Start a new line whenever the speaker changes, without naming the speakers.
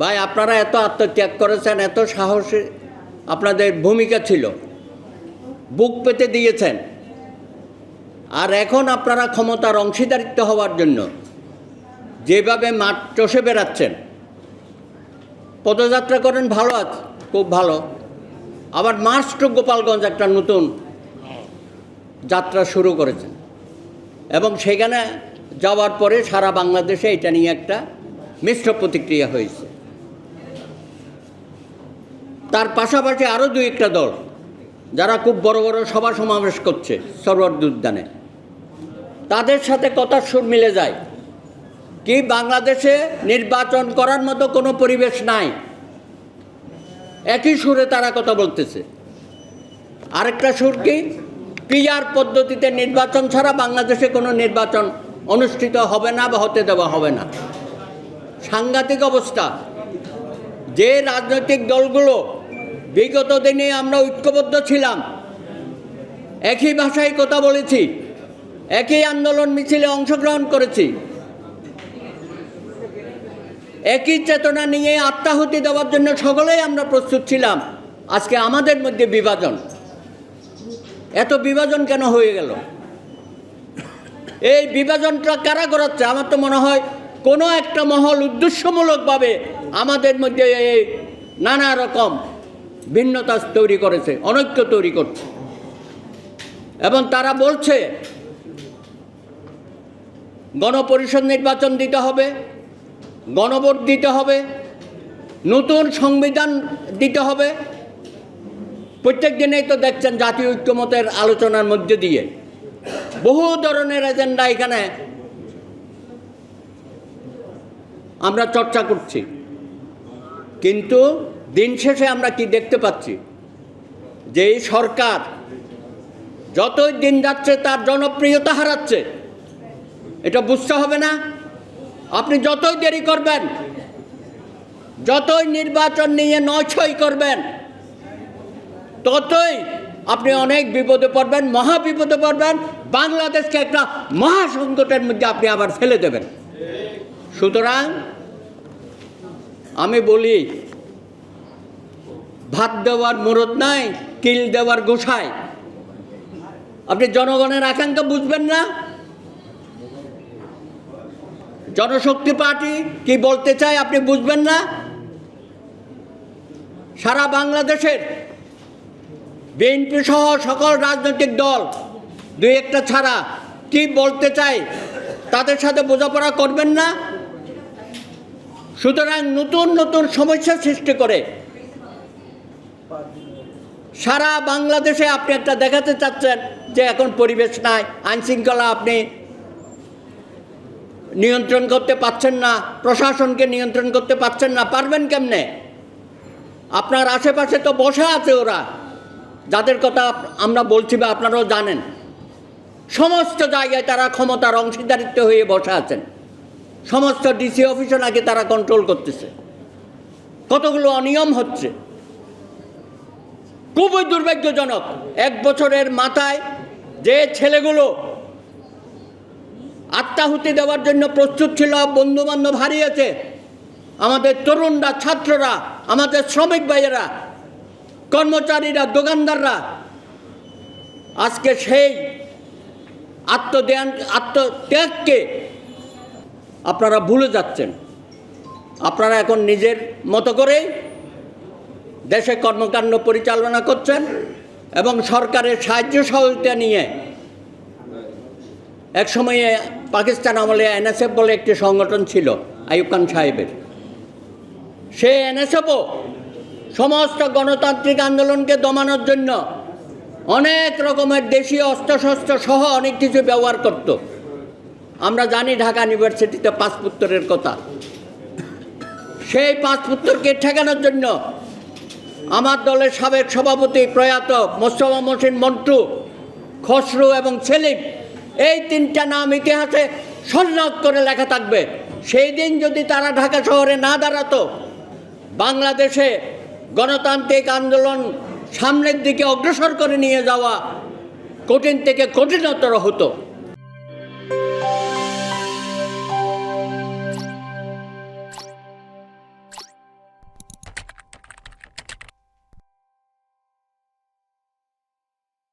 ভাই, আপনারা এত আত্মত্যাগ করেছেন, এত সাহসে আপনাদের ভূমিকা ছিল। বুক পেতে দিয়েছেন। আর এখন আপনারা ক্ষমতার অংশীদারিত্ব হওয়ার জন্য যেভাবে মাঠ চষে বেড়াচ্ছেন, পদযাত্রা করেন ভালো আছে, খুব ভালো। আবার মাস টু গোপালগঞ্জ একটা নতুন যাত্রা শুরু করেছেন। এবং সেখানে যাওয়ার পরে সারা বাংলাদেশে এটা নিয়ে একটা মিশ্র প্রতিক্রিয়া হয়েছে। তার পাশাপাশি আরও দুই একটা দল, যারা খুব বড় বড় সভা সমাবেশ করছে সরোয়ার্দ উদ্যানে তাদের সাথে কথার সুর মিলে যায়। কি বাংলাদেশে নির্বাচন করার মতো কোনো পরিবেশ নাই। একই সুরে তারা কথা বলতেছে। আরেকটা সুর কি? পিআর পদ্ধতিতে নির্বাচন ছাড়া বাংলাদেশে কোনো নির্বাচন অনুষ্ঠিত হবে না বা হতে দেওয়া হবে না। সাংঘাতিক অবস্থা। যে রাজনৈতিক দলগুলো বিগত দিনে আমরা ঐক্যবদ্ধ ছিলাম। একই ভাষায় কথা বলেছি, একই আন্দোলন মিছিলে অংশগ্রহণ করেছি। একই চেতনা নিয়ে আত্মাহুতি দেওয়ার জন্য সকলেই আমরা প্রস্তুত ছিলাম। আজকে আমাদের মধ্যে বিভাজন। এত বিভাজন কেন হয়ে গেল? এই বিভাজনটা কারা করাচ্ছে? আমার তো মনে হয় কোনো একটা মহল উদ্দেশ্যমূলকভাবে আমাদের মধ্যে এই নানা রকম ভিন্নতা তৈরি করেছে, অনৈক্য তৈরি করছে। এবং তারা বলছে, গণপরিষদ নির্বাচন দিতে হবে, গণভোট দিতে হবে, নতুন সংবিধান দিতে হবে। প্রত্যেক দিনেই তো দেখছেন জাতীয় ঐক্যমতের আলোচনার মধ্যে দিয়ে। বহু ধরনের এজেন্ডা এখানে আমরা চর্চা করছি। কিন্তু দিন শেষে আমরা কি দেখতে পাচ্ছি? যে এই সরকার যতই দিন যাচ্ছে, তার জনপ্রিয়তা হারাচ্ছে। এটা বুঝতে হবে না? আপনি যতই দেরি করবেন, যতই নির্বাচন নিয়ে নয়ছয় করবেন, ততই আপনি অনেক বিপদে পড়বেন মহা বিপদে পড়বেন। বাংলাদেশকে একটা মহাসংকটের মধ্যে আপনি আবার ফেলে দেবেন। সুতরাং আমি বলি ভাত দেওয়ার মুরত নাই কিল দেওয়ার গোসায় আপনি জনগণের আকাঙ্ক্ষা বুঝবেন না? জনশক্তি পার্টি কি বলতে চায় আপনি বুঝবেন না? সারা বাংলাদেশের বিএনপি সহ সকল রাজনৈতিক দল দুই একটা ছাড়া কি বলতে চায় তাদের সাথে বোঝাপড়া করবেন না? সুতরাং নতুন নতুন সমস্যা সৃষ্টি করে সারা বাংলাদেশে আপনি একটা দেখাতে চাচ্ছেন যে এখন পরিবেশ নাই, আইনশৃঙ্খলা আপনি নিয়ন্ত্রণ করতে পারছেন না, প্রশাসনকে নিয়ন্ত্রণ করতে পারছেন না, পারবেন কেমনে? আপনার আশেপাশে তো বসে আছে ওরা, যাদের কথা আমরা বলছি বা আপনারাও জানেন। সমস্ত জায়গায় তারা ক্ষমতার অংশীদারিত্ব হয়ে বসে আছেন। সমস্ত ডিসি অফিসও নাকি তারা কন্ট্রোল করতেছে। কতগুলো অনিয়ম হচ্ছে। খুবই দুর্ভাগ্যজনক। এক বছরের মাথায় যে ছেলেগুলো আত্মাহুতি দেওয়ার জন্য প্রস্তুত ছিল বন্ধু বান্ধব হারিয়েছে, আমাদের তরুণরা, ছাত্ররা, আমাদের শ্রমিক ভাইয়েরা, কর্মচারীরা, দোকানদাররা, আজকে সেই আত্মদেয়ান আত্মত্যাগকে আপনারা ভুলে যাচ্ছেন। আপনারা এখন নিজের মতো করেই দেশে কর্মকাণ্ড পরিচালনা করছেন এবং সরকারের সাহায্য সহযোগিতা নিয়ে এক সময়ে পাকিস্তান আমলে এনএসএফ বলে একটি সংগঠন ছিল আইব খান সাহেবের। সে এনএসএফও সমস্ত গণতান্ত্রিক আন্দোলনকে দমানোর জন্য অনেক রকমের দেশীয় অস্ত্রশস্ত্র সহ অনেক কিছু ব্যবহার করত। আমরা জানি ঢাকা ইউনিভার্সিটিতে পাঁচ পুত্রের কথা। সেই পাঁচ পুত্রকে ঠেকানোর জন্য আমার দলের সাবেক সভাপতি প্রয়াত মোস্তফা মহসিন মন্টু, খসরু এবং সেলিম, এই তিনটা নাম ইতিহাসে সন্ন্যাস করে লেখা থাকবে। সেই দিন যদি তারা ঢাকা শহরে না দাঁড়াতো, বাংলাদেশে গণতান্ত্রিক আন্দোলন সামনের দিকে অগ্রসর করে নিয়ে যাওয়া কঠিন থেকে কঠিনতর হতো।